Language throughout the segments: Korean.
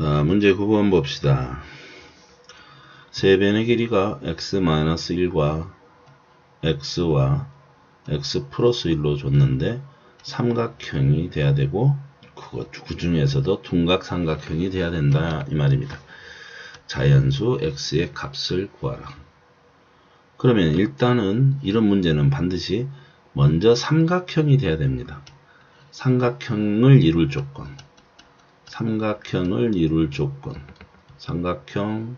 자, 문제 9번 봅시다. 세변의 길이가 x-1과 x와 x 플러스 1로 줬는데 삼각형이 돼야 되고 그 중에서도 둔각 삼각형이 돼야 된다 이 말입니다. 자연수 x의 값을 구하라. 그러면 일단은 이런 문제는 반드시 먼저 삼각형이 돼야 됩니다. 삼각형을 이룰 조건 삼각형을 이룰 조건 삼각형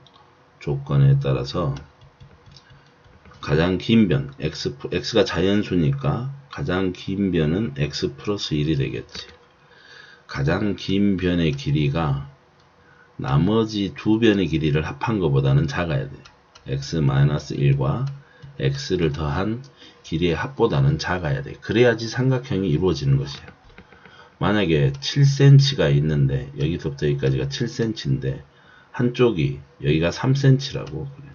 조건에 따라서 가장 긴 변 x, x가 자연수니까 가장 긴 변은 x 플러스 1이 되겠지. 가장 긴 변의 길이가 나머지 두 변의 길이를 합한 것보다는 작아야 돼. x-1과 x를 더한 길이의 합보다는 작아야 돼. 그래야지 삼각형이 이루어지는 것이야. 만약에 7cm가 있는데 여기서부터 여기까지가 7cm인데 한쪽이 여기가 3cm라고 그래.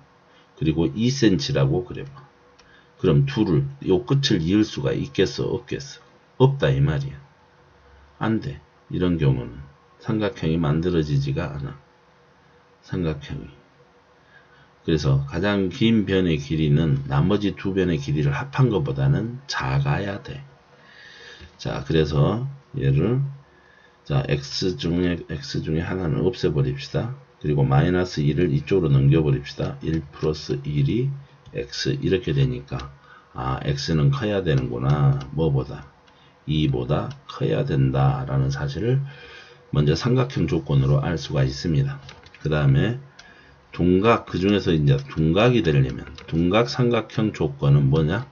그리고 2cm라고 그래 봐. 그럼 둘을 요 끝을 이을 수가 있겠어 없겠어? 없다 이 말이야. 안 돼. 이런 경우는 삼각형이 만들어지지가 않아. 삼각형이. 그래서 가장 긴 변의 길이는 나머지 두 변의 길이를 합한 것보다는 작아야 돼. 자, 그래서 얘를 자 x 중에 x 중에 하나는 없애버립시다. 그리고 마이너스 1을 이쪽으로 넘겨버립시다. 1 플러스 1이 x 이렇게 되니까 아 x는 커야 되는구나. 뭐보다 2보다 커야 된다 라는 사실을 먼저 삼각형 조건으로 알 수가 있습니다. 그 다음에 둔각 그 중에서 이제 둔각이 되려면 둔각 삼각형 조건은 뭐냐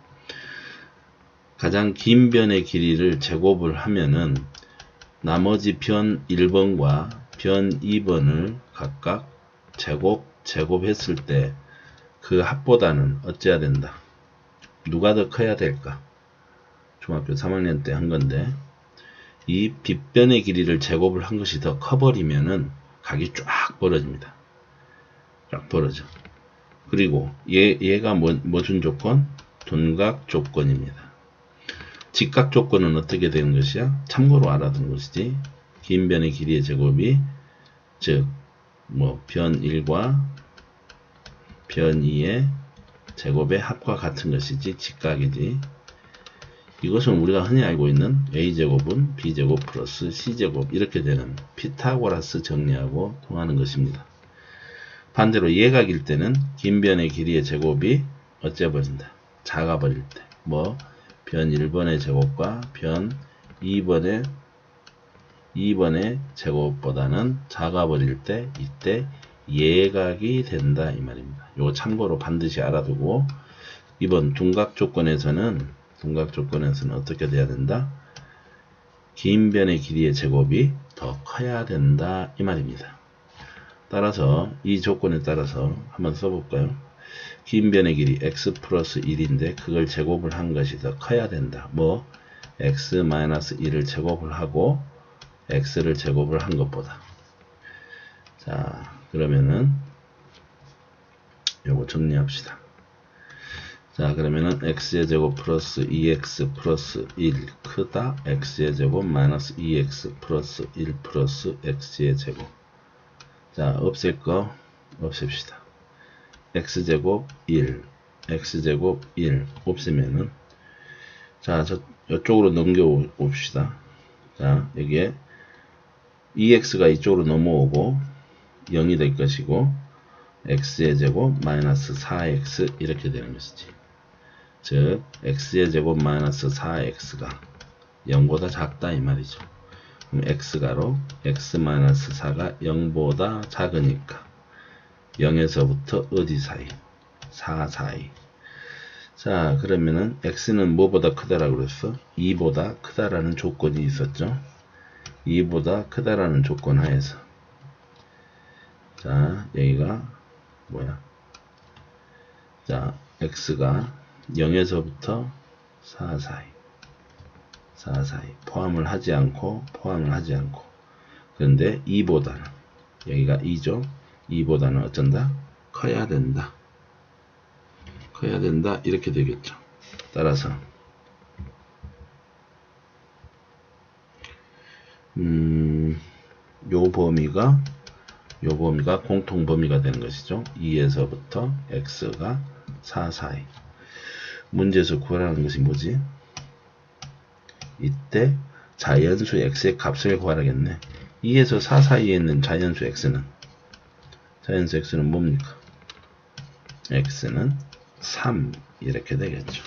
가장 긴 변의 길이를 제곱을 하면은 나머지 변 1번과 변 2번을 각각 제곱 제곱했을 때 그 합보다는 어째야 된다. 누가 더 커야 될까? 중학교 3학년 때 한 건데 이 빗변의 길이를 제곱을 한 것이 더 커버리면은 각이 쫙 벌어집니다. 쫙 벌어져. 그리고 얘, 얘가 뭐, 뭐준 조건? 둔각 조건입니다. 직각 조건은 어떻게 되는 것이야? 참고로 알아두는 것이지. 긴 변의 길이의 제곱이 즉 뭐 변 1과 변 2의 제곱의 합과 같은 것이지 직각이지. 이것은 우리가 흔히 알고 있는 a제곱은 b제곱 플러스 c제곱 이렇게 되는 피타고라스 정리하고 통하는 것입니다. 반대로 예각일 때는 긴 변의 길이의 제곱이 어째 버린다. 작아 버릴 때. 뭐 변 1번의 제곱과 변 2번의 2번의 제곱보다는 작아 버릴 때 이때 예각이 된다 이 말입니다. 이거 참고로 반드시 알아두고 이번 둔각 조건에서는 둔각 조건에서는 어떻게 돼야 된다? 긴 변의 길이의 제곱이 더 커야 된다 이 말입니다. 따라서 이 조건에 따라서 한번 써볼까요? 긴 변의 길이 x 플러스 1인데 그걸 제곱을 한 것이 더 커야 된다. 뭐 x 마이너스 1을 제곱을 하고 x를 제곱을 한 것보다 자 그러면은 요거 정리합시다. 자 그러면은 x의 제곱 플러스 2x 플러스 1 크다 x의 제곱 마이너스 2x 플러스 1 플러스 x의 제곱 자 없앨 거 없앱시다. X제곱 1 x제곱 1 없으면은 자, 저, 이쪽으로 넘겨 봅시다. 자, 여기에 2x가 이쪽으로 넘어오고 0이 될 것이고 x의 제곱 마이너스 4x 이렇게 되는 것이지. 즉, x의 제곱 마이너스 4x가 0보다 작다 이 말이죠. 그럼 x가로 x 마이너스 4가 0보다 작으니까 0에서부터 어디 사이? 4 사이. 자, 그러면은 x는 뭐보다 크다라고 그랬어? 2보다 크다라는 조건이 있었죠. 2보다 크다라는 조건 하에서. 자, 여기가 뭐야? 자, x가 0에서부터 4 사이. 4 사이. 포함을 하지 않고, 포함을 하지 않고. 그런데 2보다는, 여기가 2죠. 2보다는 어쩐다? 커야 된다. 커야 된다. 이렇게 되겠죠. 따라서 음, 요 범위가 요 범위가 공통 범위가 되는 것이죠. 2에서부터 x가 4 사이. 문제에서 구하라는 것이 뭐지? 이때 자연수 x의 값을 구하라겠네. 2에서 4 사이에 있는 자연수 x는 자연수 x는 뭡니까? x는 3 이렇게 되겠죠.